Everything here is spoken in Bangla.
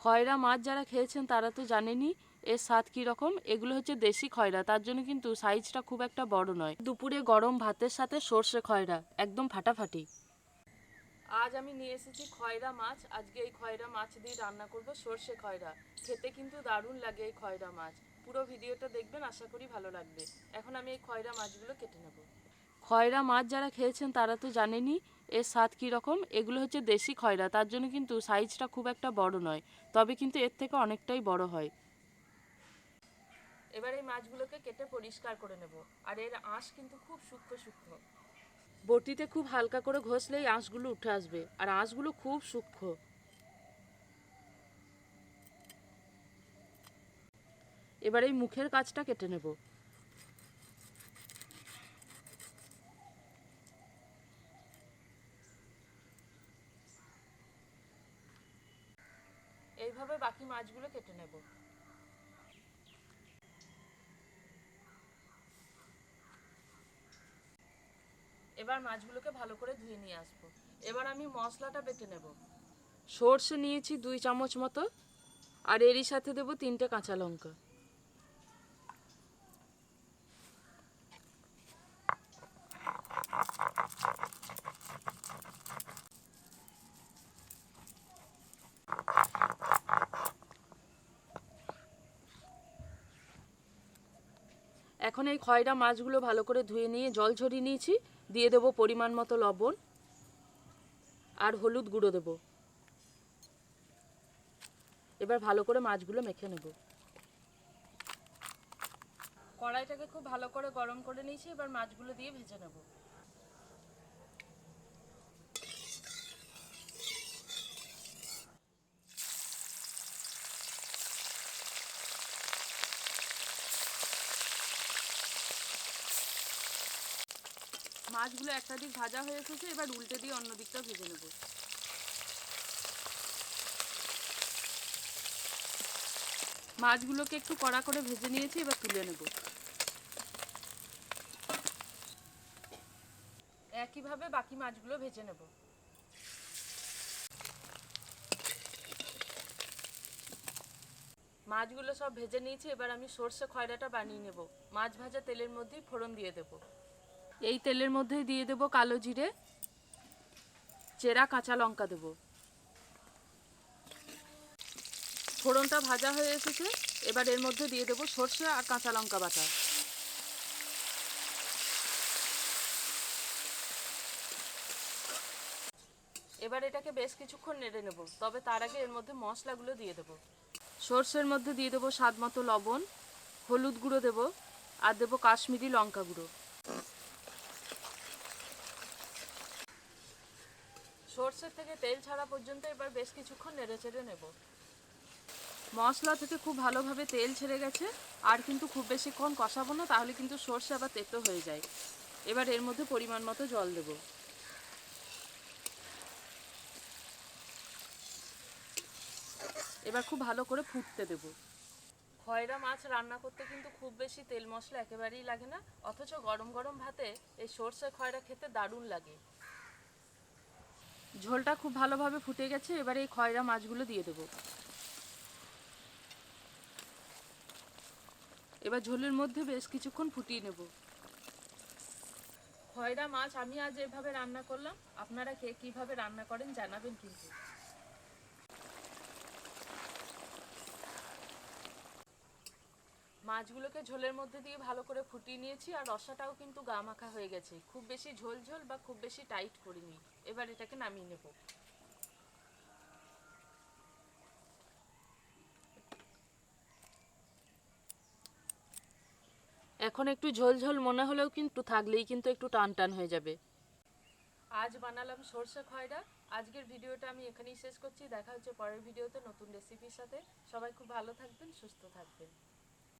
খয়রা মাছ যারা খেয়েছেন তারা তো জানেনই এর স্বাদ কী রকম। এগুলো হচ্ছে দেশি খয়রা, তার জন্য কিন্তু সাইজটা খুব একটা বড় নয়। দুপুরে গরম ভাতের সাথে সর্ষে খয়রা, একদম ফাটাফাটি। আজ আমি নিয়ে এসেছি খয়রা মাছ। আজকে এই খয়রা মাছ দিয়ে রান্না করব সর্ষে খয়রা। খেতে কিন্তু দারুণ লাগে এই খয়রা মাছ। পুরো ভিডিওটা দেখবেন, আশা করি ভালো লাগবে। এখন আমি এই খয়রা মাছগুলো কেটে নেব। খয়রা মাছ যারা খেয়েছেন তারা তো জানেনই এর স্বাদ কী রকম? এগুলো হচ্ছে দেশি খয়রা। তার জন্য কিন্তু সাইজটা খুব একটা বড় নয়, তবে কিন্তু এর থেকে অনেকটাই বড় হয়। এবার এই মাছগুলোকে কেটে পরিষ্কার করে নেব, আর এর আঁশ কিন্তু খুব সূক্ষ্ম সূক্ষ্ম। বটিতে খুব হালকা করে ঘষলেই আঁশগুলো উঠে আসবে, আর আঁশগুলো খুব সূক্ষ্ম। এবার এই মুখের কাজটা কেটে নেব। এইভাবে বাকি মাছগুলো কেটে নেব। এবার মাছগুলোকে ভালো করে ধুয়ে নিয়ে আসব। এবার আমি মশলাটা বেটে নেব। সর্ষে নিয়েছি দুই চামচ মতো, আর এরই সাথে দেবো তিনটে কাঁচা লঙ্কা। এখন এই খয়রা মাছগুলো ভালো করে ধুয়ে নিয়ে, জল ঝরিয়ে নিয়েছি। দিয়ে দেবো পরিমাণ মতো লবণ আর হলুদ গুঁড়ো দেব। এবার ভালো করে মাছগুলো মেখে নেব। কড়াইটাকে খুব ভালো করে গরম করে নিয়েছি, এবার মাছগুলো দিয়ে ভেজে নেব। মাছগুলো একটা দিক ভাজা হয়ে এসেছে, এবার উল্টে দিয়ে অন্য দিকটা ভেজে নেব। মাছগুলোকে একটু কড়া করে ভেজে নিয়েছি, এবার তুলে নেব। একইভাবে বাকি মাছগুলো ভেজে নেব। মাছগুলো সব ভেজে নিয়েছি, এবার আমি সর্ষে খয়রাটা বানিয়ে নেব। মাছ ভাজা তেলের মধ্যেই ফোড়ন দিয়ে দেবো। এই তেলের মধ্যেই দিয়ে দেবো কালো জিরে, চেরা কাঁচা লঙ্কা দেব। ফোড়নটা ভাজা হয়ে এসেছে, এবার এর মধ্যে দিয়ে দেবো সর্ষে আর কাঁচা লঙ্কা বাটা। এবার এটাকে বেশ কিছুক্ষণ নেড়ে নেব, তবে তার আগে এর মধ্যে মশলাগুলো দিয়ে দেবো। সর্ষের মধ্যে দিয়ে দেবো স্বাদ মতো লবণ, হলুদ গুঁড়ো দেবো, আর দেবো কাশ্মীরি লঙ্কা গুঁড়ো। সর্ষের থেকে তেল ছাড়া পর্যন্ত এবার বেশ কিছুক্ষণ নেড়ে চেড়ে নেব। মশলা থেকে খুব ভালোভাবে তেল ছেড়ে গেছে। আর কিন্তু খুব বেশিক্ষণ কষাবো না তাহলে কিন্তু সর্ষে আবার তেতো হয়ে যায়। এবার এর মধ্যে পরিমাণ মতো জল দেব। এবার খুব ভালো করে ফুটতে দেব। খয়রা মাছ রান্না করতে কিন্তু খুব বেশি তেল মশলা একেবারেই লাগে না অথচ গরম গরম ভাতে এই সর্ষে খয়রা খেতে দারুণ লাগে। ঝোলটা খুব ভালোভাবে ফুটে গেছে, এবারে এই খয়রা মাছগুলো দিয়ে দেবো। এবার ঝোলের মধ্যে বেশ কিছুক্ষণ ফুটিয়ে নেব। খয়রা মাছ আমি আজ এভাবে রান্না করলাম, আপনারা কে কীভাবে রান্না করেন জানাবেন কিন্তু। মাছগুলোকে ঝোলের মধ্যে দিয়ে ভালো করে ফুটিয়ে নিয়েছি আর রসাটাও কিন্তু গা মাখা হয়ে গেছে। খুব বেশি ঝোল ঝোল বা খুব বেশি টাইট করিনি। এবার এটাকে নামিয়ে নেব। এখন একটু ঝোল ঝোল মনে হলেও কিন্তু থাকলেই কিন্তু একটু টান টান হয়ে যাবে। আজ বানালাম সর্ষে খয়রা। আজকের ভিডিওটা আমি এখানেই শেষ করছি। দেখা হচ্ছে পরের ভিডিওতে নতুন রেসিপির সাথে। সবাই খুব ভালো থাকবেন, সুস্থ থাকবেন।